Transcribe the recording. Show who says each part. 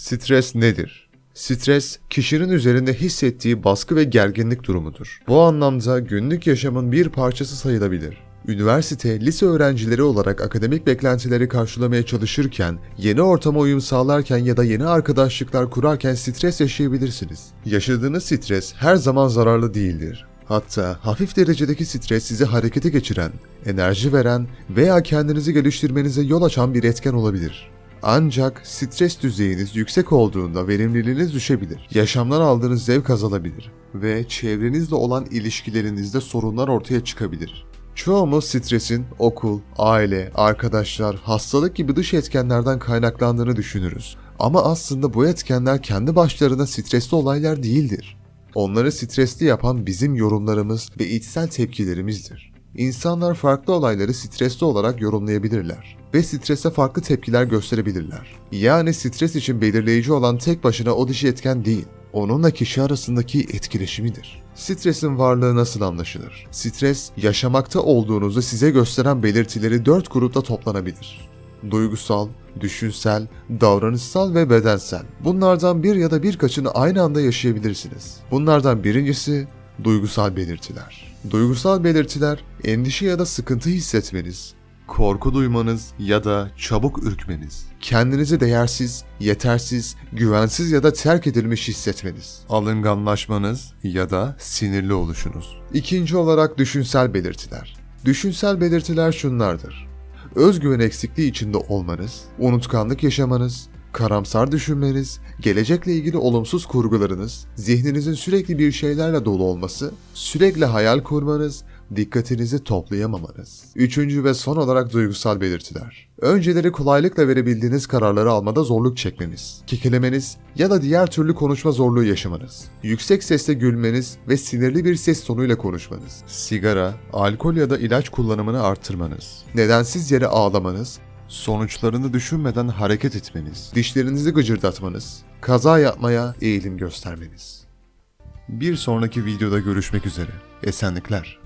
Speaker 1: Stres nedir? Stres, kişinin üzerinde hissettiği baskı ve gerginlik durumudur. Bu anlamda günlük yaşamın bir parçası sayılabilir. Üniversite, lise öğrencileri olarak akademik beklentileri karşılamaya çalışırken, yeni ortama uyum sağlarken ya da yeni arkadaşlıklar kurarken stres yaşayabilirsiniz. Yaşadığınız stres her zaman zararlı değildir. Hatta hafif derecedeki stres sizi harekete geçiren, enerji veren veya kendinizi geliştirmenize yol açan bir etken olabilir. Ancak stres düzeyiniz yüksek olduğunda verimliliğiniz düşebilir. Yaşamdan aldığınız zevk azalabilir ve çevrenizle olan ilişkilerinizde sorunlar ortaya çıkabilir. Çoğumuz stresin okul, aile, arkadaşlar, hastalık gibi dış etkenlerden kaynaklandığını düşünürüz. Ama aslında bu etkenler kendi başlarına stresli olaylar değildir. Onları stresli yapan bizim yorumlarımız ve içsel tepkilerimizdir. İnsanlar farklı olayları stresli olarak yorumlayabilirler ve strese farklı tepkiler gösterebilirler. Yani stres için belirleyici olan tek başına o dişi etken değil, onunla kişi arasındaki etkileşimidir. Stresin varlığı nasıl anlaşılır? Stres, yaşamakta olduğunuzu size gösteren belirtileri dört grupta toplanabilir. Duygusal, düşünsel, davranışsal ve bedensel. Bunlardan bir ya da birkaçını aynı anda yaşayabilirsiniz. Bunlardan birincisi duygusal belirtiler. Duygusal belirtiler endişe ya da sıkıntı hissetmeniz, korku duymanız ya da çabuk ürkmeniz, kendinizi değersiz, yetersiz, güvensiz ya da terk edilmiş hissetmeniz, alınganlaşmanız ya da sinirli oluşunuz. İkinci olarak düşünsel belirtiler. Düşünsel belirtiler şunlardır. Özgüven eksikliği içinde olmanız, unutkanlık yaşamanız, karamsar düşünmeniz, gelecekle ilgili olumsuz kurgularınız, zihninizin sürekli bir şeylerle dolu olması, sürekli hayal kurmanız, dikkatinizi toplayamamanız. Üçüncü ve son olarak duygusal belirtiler. Önceleri kolaylıkla verebildiğiniz kararları almada zorluk çekmeniz, kekelemeniz ya da diğer türlü konuşma zorluğu yaşamanız, yüksek sesle gülmeniz ve sinirli bir ses tonuyla konuşmanız, sigara, alkol ya da ilaç kullanımını arttırmanız, nedensiz yere ağlamanız, sonuçlarını düşünmeden hareket etmeniz, dişlerinizi gıcırdatmanız, kaza yapmaya eğilim göstermeniz. Bir sonraki videoda görüşmek üzere. Esenlikler.